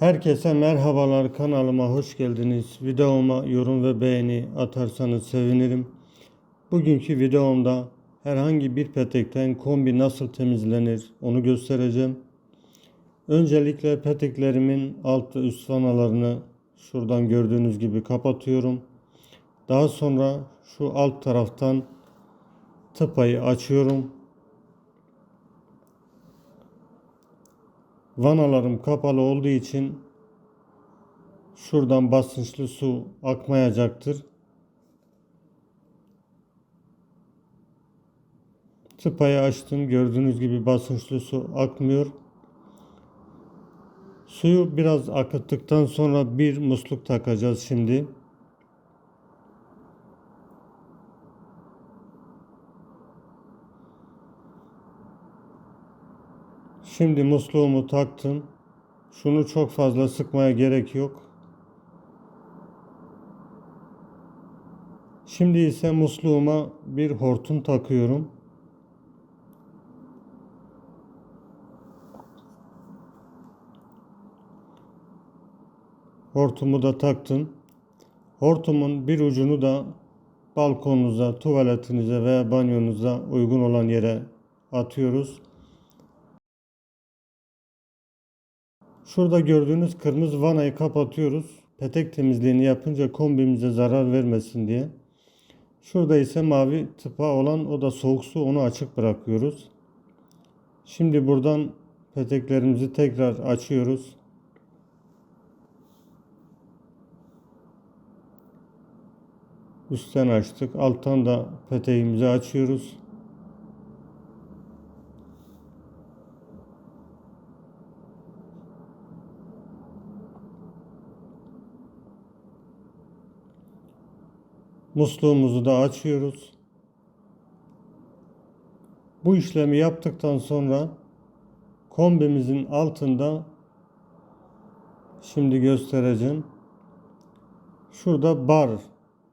Herkese merhabalar kanalıma hoş geldiniz. Videoma yorum ve beğeni atarsanız sevinirim. Bugünkü videomda herhangi bir petekten kombi nasıl temizlenir onu göstereceğim. Öncelikle peteklerimin alt ve üst vanalarını şuradan gördüğünüz gibi kapatıyorum. Daha sonra şu alt taraftan tıpayı açıyorum. Vanalarım kapalı olduğu için şuradan basınçlı su akmayacaktır. Tıpayı açtım. Gördüğünüz gibi basınçlı su akmıyor. Suyu biraz akıttıktan sonra bir musluk takacağız şimdi. Şimdi musluğumu taktım. Şunu çok fazla sıkmaya gerek yok. Şimdi ise musluğuma bir hortum takıyorum. Hortumu da taktım. Hortumun bir ucunu da balkonunuza, tuvaletinize veya banyonuza uygun olan yere atıyoruz. Şurada gördüğünüz kırmızı vanayı kapatıyoruz. Petek temizliğini yapınca kombimize zarar vermesin diye. Şurada ise mavi tıpa olan o da soğuk su onu açık bırakıyoruz. Şimdi buradan peteklerimizi tekrar açıyoruz. Üstten açtık. Alttan da peteğimizi açıyoruz. Musluğumuzu da açıyoruz. Bu işlemi yaptıktan sonra kombimizin altında şimdi göstereceğim. Şurada bar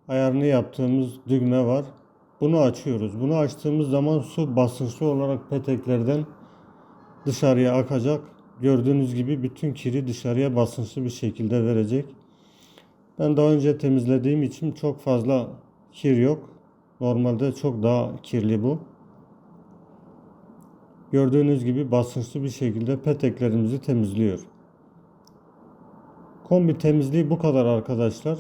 ayarını yaptığımız düğme var. Bunu açıyoruz. Bunu açtığımız zaman su basınçlı olarak peteklerden dışarıya akacak. Gördüğünüz gibi bütün kiri dışarıya basınçlı bir şekilde verecek. Ben daha önce temizlediğim için çok fazla kir yok. Normalde çok daha kirli bu. Gördüğünüz gibi basınçlı bir şekilde peteklerimizi temizliyor. Kombi temizliği bu kadar arkadaşlar.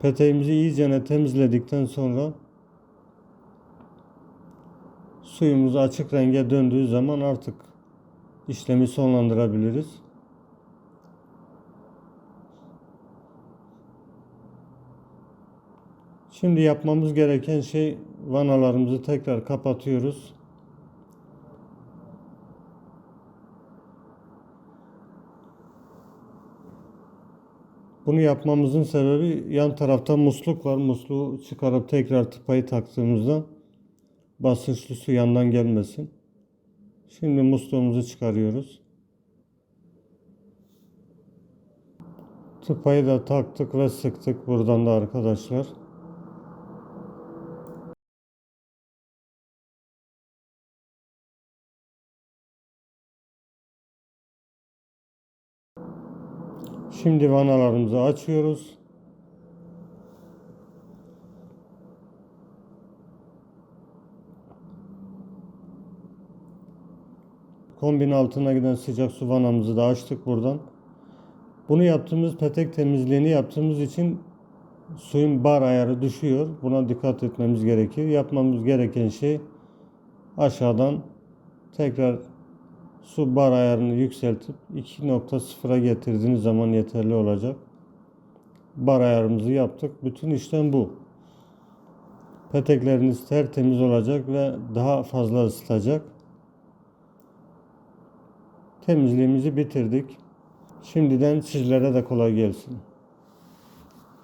Peteğimizi iyice temizledikten sonra suyumuz açık renge döndüğü zaman artık işlemi sonlandırabiliriz. Şimdi yapmamız gereken şey vanalarımızı tekrar kapatıyoruz. Bunu yapmamızın sebebi yan tarafta musluk var. Musluğu çıkarıp tekrar tıpayı taktığımızda basınçlı su yandan gelmesin. Şimdi musluğumuzu çıkarıyoruz. Tıpayı da taktık ve sıktık buradan da arkadaşlar. Şimdi vanalarımızı açıyoruz. Kombin altına giden sıcak su vanamızı da açtık buradan. Bunu yaptığımız petek temizliğini yaptığımız için suyun bar ayarı düşüyor. Buna dikkat etmemiz gerekir. Yapmamız gereken şey aşağıdan tekrar su bar ayarını yükseltip 2.0'a getirdiğiniz zaman yeterli olacak. Bar ayarımızı yaptık. Bütün işlem bu. Petekleriniz tertemiz olacak ve daha fazla ısıtacak. Temizliğimizi bitirdik. Şimdiden sizlere de kolay gelsin.